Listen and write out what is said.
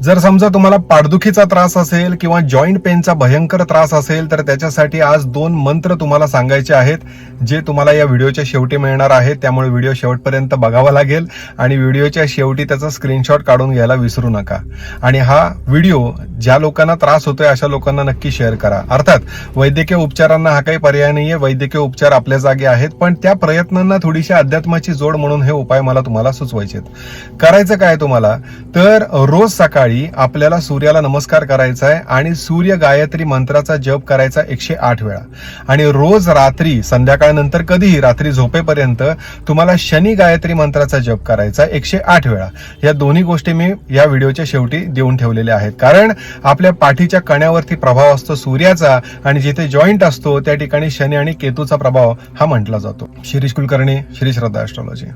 जर समजा तुम्हाला पाठदुखीचा त्रास असेल किंवा जॉईंट पेनचा भयंकर त्रास असेल तर त्याच्यासाठी आज दोन मंत्र तुम्हाला सांगायचे आहेत जे तुम्हाला या व्हिडिओच्या शेवटी मिळणार आहेत. त्यामुळे व्हिडिओ शेवटपर्यंत बघावा लागेल आणि व्हिडिओच्या शेवटी त्याचा स्क्रीनशॉट काढून घ्यायला विसरू नका. आणि हा व्हिडिओ ज्या लोकांना त्रास होतोय अशा लोकांना नक्की शेअर करा. अर्थात वैद्यकीय उपचारांना हा काही पर्याय नाहीये. वैद्यकीय उपचार आपल्या जागी आहेत पण त्या प्रयत्नांना थोडीशी अध्यात्माची जोड म्हणून हे उपाय मला तुम्हाला सुचवायचे आहेत करायचं काय तुम्हाला? तर रोज सकाळी आपल्याला सूर्याला नमस्कार करायचा आहे आणि सूर्य गायत्री मंत्राचा जप करायचा एकशे आठ वेळा. आणि रोज रात्री संध्याकाळनंतर कधीही रात्री झोपेपर्यंत तुम्हाला शनी गायत्री मंत्राचा जप करायचा एकशे आठ वेळा. या दोन्ही गोष्टी मी या व्हिडिओच्या शेवटी देऊन ठेवलेल्या आहेत. कारण आपल्या पाठीच्या कण्यावरती प्रभाव असतो सूर्याचा आणि जिथे जॉईंट असतो त्या ठिकाणी शनी आणि केतूचा प्रभाव हा म्हटला जातो. शिरीष कुलकर्णी श्री श्रद्धा ॲस्ट्रॉलॉजी